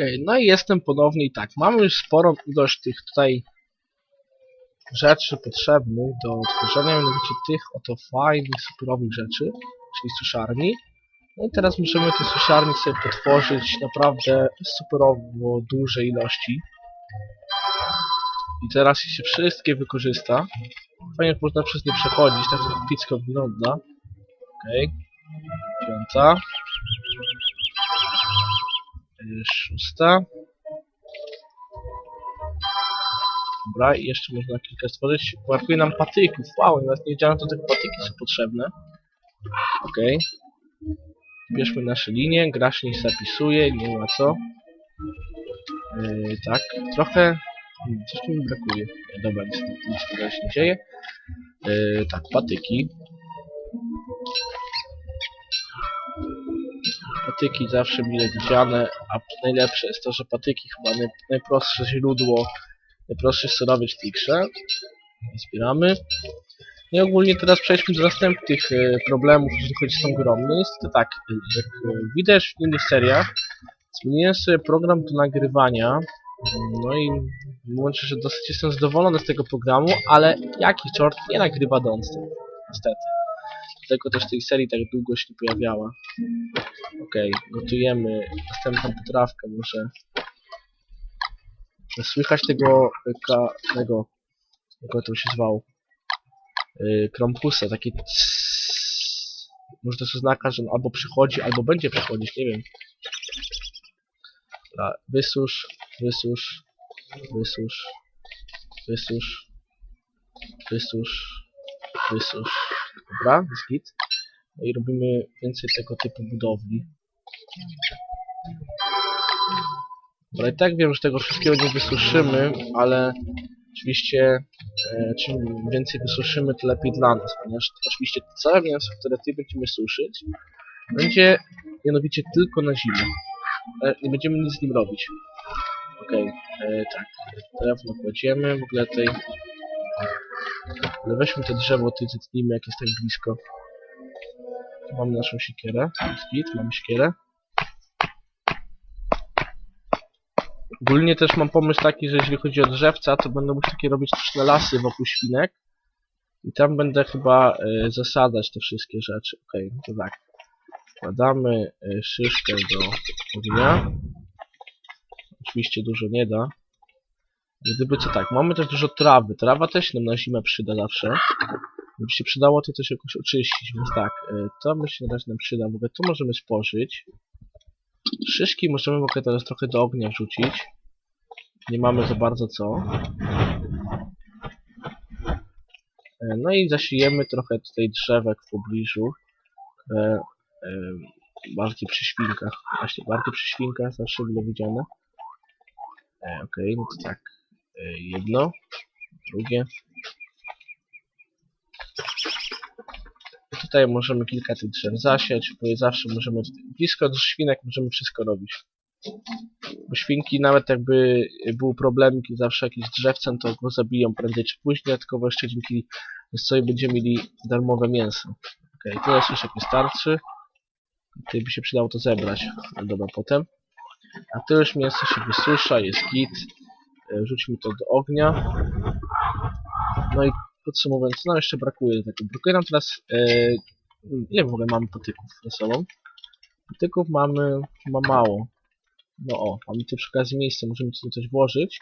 Okej, no i jestem ponownie i tak. Mamy już sporą ilość tych tutaj rzeczy potrzebnych do tworzenia, mianowicie tych oto fajnych, superowych rzeczy, czyli suszarni. No i teraz możemy te suszarni sobie potworzyć naprawdę superowo duże ilości. I teraz się wszystkie wykorzysta. Fajnie jak można przez nie przechodzić, tak to epicko wygląda. Okej. Piąta. Szósta. Dobra, i jeszcze można kilka stworzyć. Brakuje nam patyków. Wow, nawet nie wiedziałem, że te patyki są potrzebne. Okej. Bierzmy nasze linie, gracz nie zapisuje, nie ma co. Yy, tak, trochę... hmm, Coś mi brakuje. Dobra, nic, nic tego się nie dzieje. Yy, tak, patyki. Patyki zawsze mile widziane, a najlepsze jest to, że patyki chyba naj, najprostsze źródło, najprostszy surowiec w tej grze. Zbieramy. I ogólnie teraz przejdźmy do następnych e, problemów, jeżeli chodzi z tą grą. No tak, jak e, widać w innych seriach, zmieniłem sobie program do nagrywania. No i łączę, że dosyć jestem zadowolony z tego programu, ale jaki czort nie nagrywa non-stop, niestety. Dlatego też tej serii tak długo się nie pojawiała. Okej, gotujemy następną potrawkę, może... Słychać tego... Ka, tego... Jak to się zwał? Yy, Krompusa, taki tss. Może to jest oznaka, że on albo przychodzi, albo będzie przychodzić, nie wiem. Dobra, wysusz, wysusz, wysusz, wysusz, wysusz, wysusz. Dobra, jest git. No i robimy więcej tego typu budowli. Dobra, i tak wiem, że tego wszystkiego nie wysuszymy, ale oczywiście e, czym więcej wysuszymy, to lepiej dla nas, ponieważ oczywiście całe mięso, które tutaj będziemy suszyć, będzie mianowicie tylko na zimę. E, nie będziemy nic z nim robić. Okej, e, tak. Drewno kładziemy, w ogóle tutaj... Ale weźmy te drzewo, tutaj zetnijmy, jak jest tak blisko. Mamy naszą siekierę. Git, mamy siekierę. Ogólnie też mam pomysł taki, że jeżeli chodzi o drzewca, to będę mógł takie robić sztuczne lasy wokół świnek. I tam będę chyba zasadzać te wszystkie rzeczy. Okej, no to tak. Wkładamy e, szyszkę do ognia. Oczywiście dużo nie da. Gdyby co tak, mamy też dużo trawy. Trawa też nam na zimę przyda zawsze. Gdyby się przydało to też jakoś oczyścić, więc tak, e, to my się na razie nam przyda. Ogóle tu możemy spożyć. Szyszki możemy ogóle teraz trochę do ognia wrzucić. Nie mamy za bardzo co. E, No i zasiejemy trochę tutaj drzewek w pobliżu. E, bardziej przy świnkach. Właśnie bardziej przy świnkach zawsze było widziane. Okej, no to tak. E, jedno, drugie. Tutaj możemy kilka tych drzew zasiać, bo je zawsze możemy blisko do świnek możemy wszystko robić. Bo świnki nawet jakby był problem, kiedy zawsze jakiś drzewcem, to go zabiją prędzej czy później, tylko jeszcze dzięki sobie będziemy mieli darmowe mięso. Okej, okay, teraz już jak wystarczy. Tutaj by się przydało to zebrać. No dobra, potem. A to już mięso się wysusza, jest git. E, Rzućmy to do ognia. No i podsumowując, nam jeszcze brakuje tego? Nam teraz... E, ile w ogóle mamy patyków ze sobą? Patyków mamy chyba mało. No o, mamy tu przy okazji miejsce, możemy tu coś włożyć.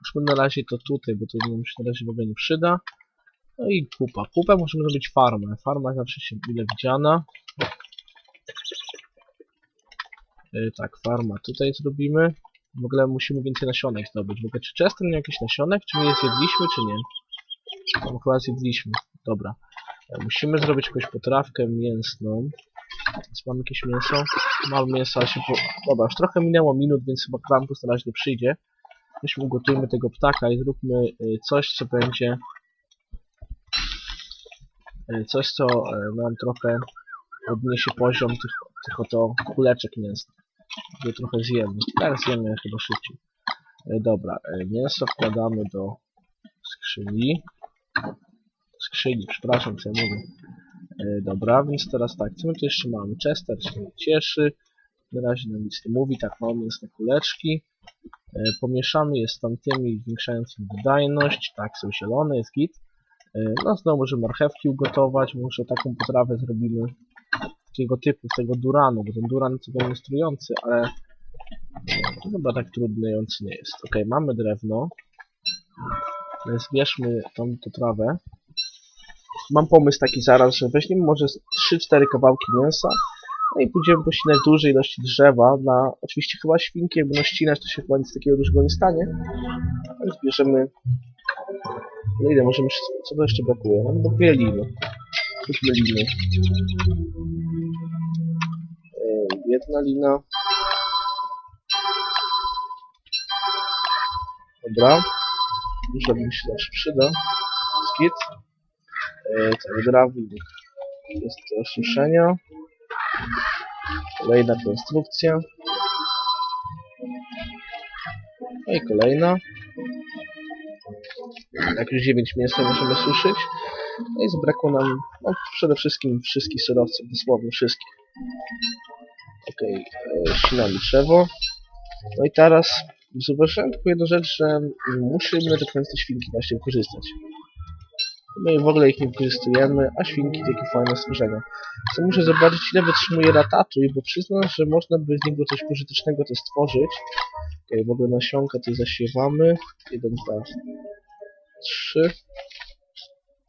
Już na razie to tutaj, bo to nam się na razie w ogóle nie przyda. No i kupa. Kupę możemy zrobić farmę. Farma zawsze się ile widziana. Yy, tak, farma tutaj zrobimy. W ogóle musimy więcej nasionek zdobyć. W ogóle czy Chester miał jakieś nasionek? Czy my je zjedliśmy, czy nie? No chyba zjedliśmy. Dobra. E, Musimy zrobić jakąś potrawkę mięsną. Więc mamy jakieś mięso. Mamy mięso, ale się po... Dobra, już trochę minęło minut, więc chyba Krampus na razie nie przyjdzie. Weźmy ugotujmy tego ptaka i zróbmy y, coś, co będzie... y, Coś, co nam trochę podniesie poziom tych, tych oto kuleczek mięsnych. Je trochę zjemy. Teraz zjemy chyba szybciej. Y, Dobra, y, mięso wkładamy do skrzyni. Skrzyni, przepraszam, co ja mówię. E, Dobra, więc teraz tak, co my tu jeszcze mamy? Chester się cieszy. Na razie nam nic nie mówi, tak mamy na kuleczki. E, pomieszamy je z tamtymi, zwiększając im wydajność. Tak, są zielone, jest git. E, no znowu możemy marchewki ugotować, może taką potrawę zrobimy takiego typu, tego duranu, bo ten duran co prawda jest trujący, ale to chyba tak trudnujący nie jest. Ok, mamy drewno. Zbierzmy tą potrawę. Mam pomysł taki zaraz, że weźmiemy może z 3-4 kawałki mięsa no i pójdziemy pościnać duże ilości drzewa dla, oczywiście chyba świnki, jak będą ścinać, to się chyba nic takiego dużego nie stanie. Zbierzemy, no ile możemy, co to jeszcze brakuje? No do dwie liny. Jedna lina. Dobra. Dużo mi się przyda. Skit. E, cały grawik jest do suszenia. Kolejna konstrukcja. No i kolejna. Jak już 9 mięsa możemy suszyć. No i zabrakło nam no, przede wszystkim wszystkich surowców, dosłownie wszystkich. Ścinamy drzewo. No i teraz zauważyłem tylko jedną rzecz, że musimy te kręste świnki właśnie wykorzystać. My w ogóle ich nie wykorzystujemy, a świnki takie fajne stworzenia. Co muszę zobaczyć ile wytrzymuje ratatuj, bo przyznam, że można by z niego coś pożytecznego też stworzyć. Okay, w ogóle nasionka tutaj zasiewamy. 1, 2, 3.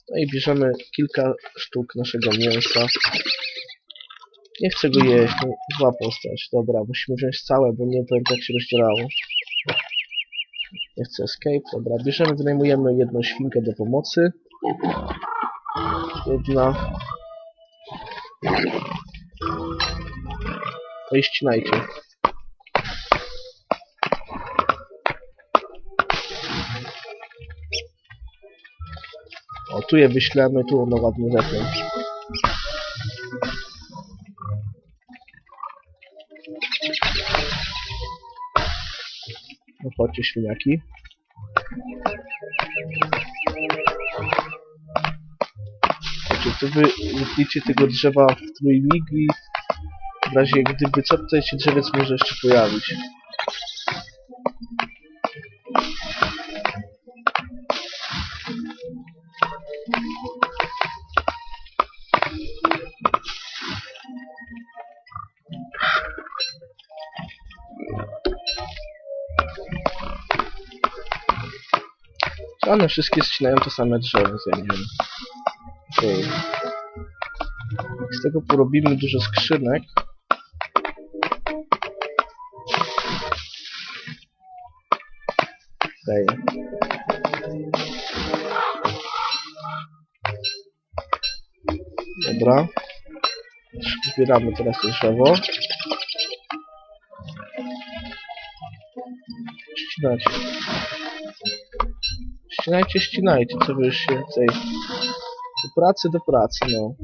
No i bierzemy kilka sztuk naszego mięsa. Nie chcę go jeść, no, zła postać. Dobra, musimy wziąć całe, bo nie pamiętam jak się rozdzielało. Nie chcę escape, dobra. Bierzemy, wynajmujemy jedną świnkę do pomocy. Jedna. No i ścinajcie. O, tu je wyślemy, tu ono ładnie zetną. No chodźcie świniaki. Znaczy, tu wy wytniecie tego drzewa w trójmig i w razie gdyby co, tutaj się drzewiec może jeszcze pojawić. One wszystkie ścinają to same drzewo, zajmiemy. Okej. Z tego porobimy dużo skrzynek. Okej. Dobra. Zbieramy teraz to drzewo. Ścinać. Ścinajcie, ścinajcie, co wy już tutaj... Do pracy, do pracy, no.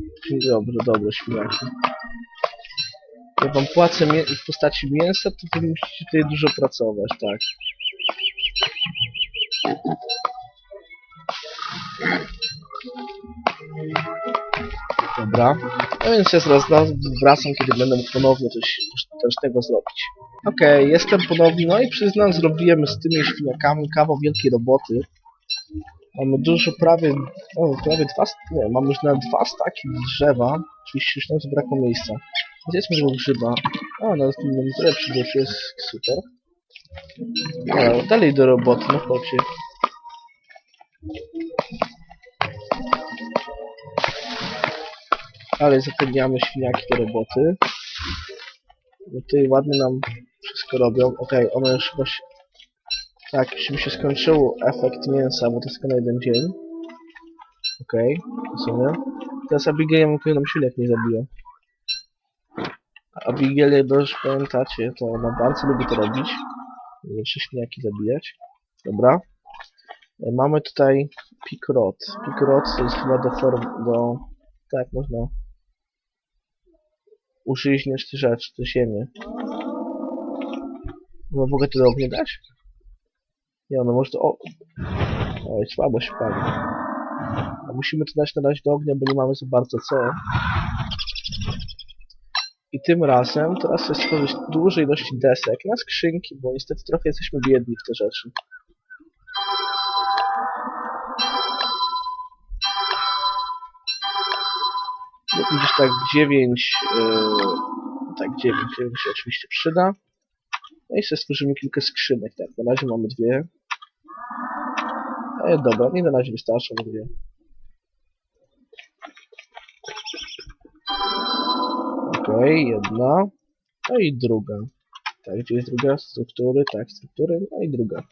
Dobrze, dobrze, świniaki. Ja wam płacę w postaci mięsa, to wy musicie tutaj dużo pracować, tak. Dobra. No więc ja zaraz wracam, kiedy będę mógł ponownie coś pożytecznego zrobić. Okej, jestem ponownie, no i przyznam, zrobiłem z tymi świniakami kawał wielkiej roboty. Mamy dużo, prawie, o, prawie dwa, nie, mamy już na dwa staki drzewa. Oczywiście już nam zabrakło miejsca. Zjedzmy tego grzyba. O, na tym tyle przyjdzie, jest super. O, dalej do roboty, no chodźcie. Ale zapewniamy świniaki do roboty. No tutaj ładnie nam wszystko robią. Okej, one już chyba. Tak, już mi się skończył efekt mięsa, bo to jest tylko na jeden dzień. Okej, rozumiem. Teraz Abigail tylko nam świnek nie zabija. Abigail, jak dobrze pamiętacie, to ona bardzo lubi to robić. Jeszcze świniaki zabijać. Dobra. E, Mamy tutaj pikrot. Pikrot to jest chyba do form, do... Tak, można użyźniać te rzeczy, te ziemię. No mogę to do ognia dać? Nie, no może to... O... Oj, słabo się pali. A musimy to dać na razie do ognia, bo nie mamy za bardzo co. I tym razem teraz chcę stworzyć duże ilości desek na skrzynki, bo niestety trochę jesteśmy biedni w te rzeczy. No, widzisz, tak 9, yy, tak 9, 9 się oczywiście przyda. No i sobie stworzymy kilka skrzynek, tak, na razie mamy dwie. E, dobra, nie na razie wystarczą dwie. Okej, jedna. No i druga. Tak, gdzie jest druga? Struktury, tak, struktury, no i druga.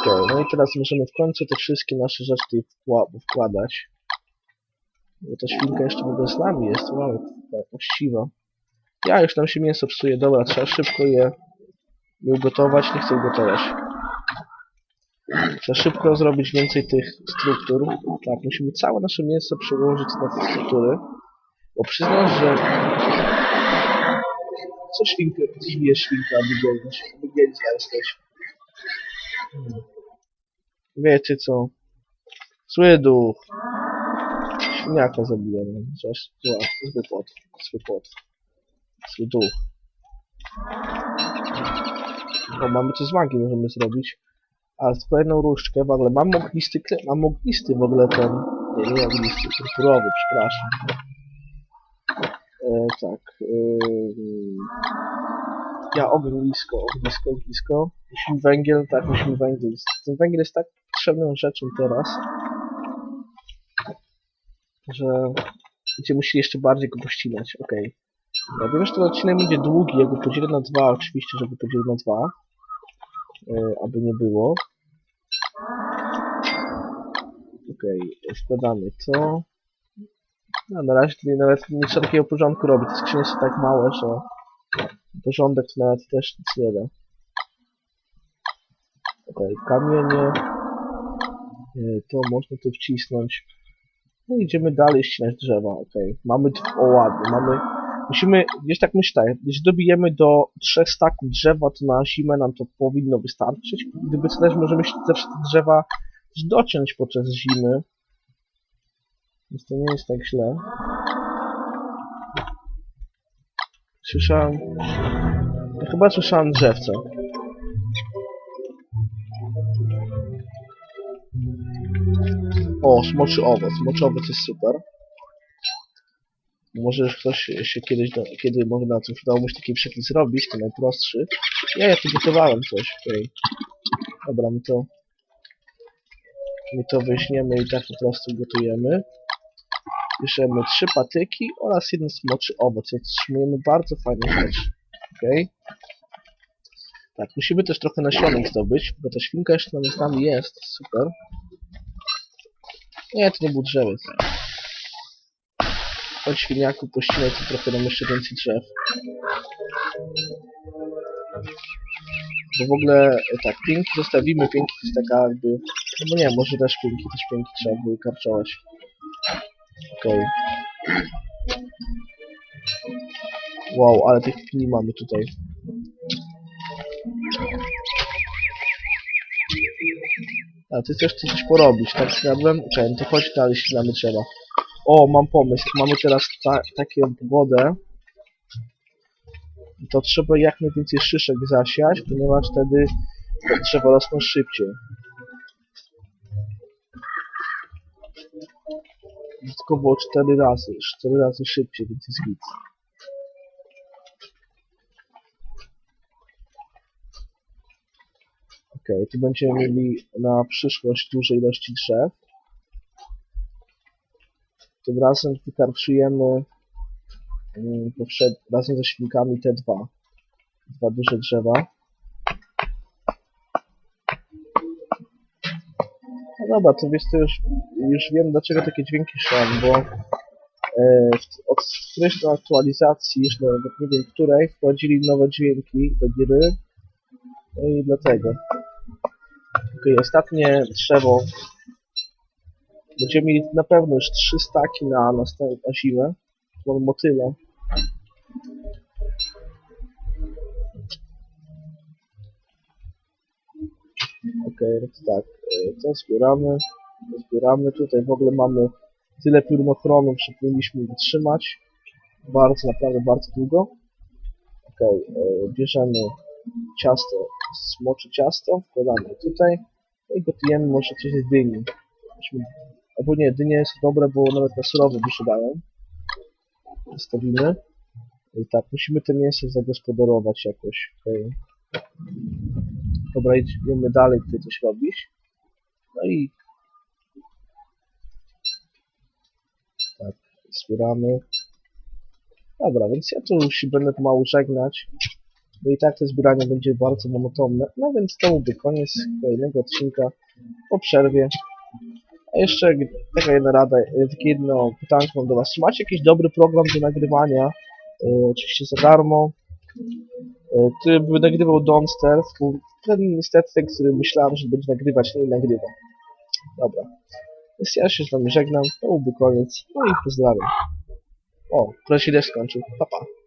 Okej, no i teraz możemy w końcu te wszystkie nasze rzeczy tutaj wkła- wkładać. Bo ta świnka jeszcze w ogóle z nami jest, wow, tak, właściwa. Ja już nam się mięso psuje, dobra, trzeba szybko je, je ugotować, nie chcę ugotować. Trzeba szybko zrobić więcej tych struktur. Tak, musimy całe nasze mięso przełożyć na te struktury. Bo przyznam, że... Co świnkę, dziwię świnka, Abigail, Abigailska jesteś. Wiecie co? Zły duch. Świniaka zabiłem. Coś, zły pot. Zły pot. Zły duch. O, mamy coś z magii możemy zrobić. A z kolejną różdżkę w ogóle mam ognisty mam ognisty w ogóle ten... Nie, nie ognisty, purpurowy, przepraszam. E, tak. ym, ja ognisko, ognisko, ognisko. Musimy węgiel, tak, musimy węgiel. Ten węgiel jest tak potrzebną rzeczą teraz, że będziemy musieli jeszcze bardziej go pościnać. Okej. Ja wiem, że ten odcinek będzie długi, ja go podzielę na dwa, oczywiście, żeby podzielić na dwa. E, aby nie było. Okej, składamy to. No, na razie tutaj nawet trzeba takiego porządku robić. Te skrzynie są tak małe, że porządek to nawet też nic nie da. Okej, kamienie. Y, To można tu wcisnąć. No idziemy dalej ścinać drzewa, okej. Mamy, o ładnie, mamy... Musimy, gdzieś tak myślę, tak, jeśli dobijemy do trzech staków drzewa, to na zimę nam to powinno wystarczyć. Gdyby też możemy te drzewa dociąć podczas zimy. Więc to nie jest tak źle. Słyszałem... Ja chyba słyszałem drzewce. O, smoczy owoc. Smoczy owoc jest super. Może już ktoś się kiedyś, do, kiedy może na tym udało mu się taki przepis zrobić, to najprostszy. Ja, ja tu gotowałem coś, okej. Dobra, my to... My to weźmiemy i tak po prostu gotujemy. Bierzemy trzy patyki oraz jeden smoczy owoc. Otrzymujemy bardzo fajną rzecz. Okej. Tak, musimy też trochę nasionek zdobyć, bo ta świnka jeszcze nam z nami jest. Super. Nie, to nie był drzewiec. Chodź świniaku, pościnaj tu trochę nam jeszcze więcej drzew. Bo w ogóle, tak, pięki zostawimy, pięki to jest taka jakby... No nie, może też pięki, też pięki trzeba były karczować. Okej. Wow, ale tych pni mamy tutaj. A ty chcesz tu coś porobić, tak zgadłem? Okej, no to chodź dalej, ścinamy drzewa. O, mam pomysł. Mamy teraz ta taką pogodę, to trzeba jak najwięcej szyszek zasiać, ponieważ wtedy te drzewa rosną szybciej. Dodatkowo 4 razy, 4 razy szybciej, więc jest git. Okej, tu będziemy mieli na przyszłość duże ilości drzew. Tym razem wykarczujemy mm, razem ze świnkami te dwa. Dwa duże drzewa. No dobra, to wiesz, to już, już wiem dlaczego takie dźwięki szłam, bo e, od którejś to aktualizacji, już nawet nie wiem której, wprowadzili nowe dźwięki do gry. No i dlatego. Okej, ostatnie drzewo. Będziemy mieli na pewno już trzy staki na następną zimę. Tu Mamy Okej, no to tak. e, zbieramy. To zbieramy. Tutaj w ogóle mamy tyle piórnochronu, że powinniśmy wytrzymać. bardzo, naprawdę bardzo długo. Okej, e, bierzemy ciasto, smocze ciasto, wkładamy tutaj i gotujemy może coś z dyni. Weźmy- Albo nie, dynie jest dobre, bo nawet na surowo dużo. Zostawimy. I tak, musimy to mięso zagospodarować jakoś, okej. Dobra, idziemy dalej tutaj coś robić. No i tak, zbieramy. Dobra, więc ja tu już będę pomału żegnać. Bo i tak to zbieranie będzie bardzo monotonne. No więc to byłby koniec kolejnego odcinka po przerwie. A jeszcze taka jedna rada, e, takie jedno pytanie mam do Was. Czy macie jakiś dobry program do nagrywania? E, oczywiście za darmo. E, który nagrywał Donster. Ten niestety który myślałem, że będzie nagrywać, nie nagrywa. Dobra. Więc ja się z Wami żegnam. To byłby koniec. No i pozdrawiam. O, się też skończył. Pa, pa.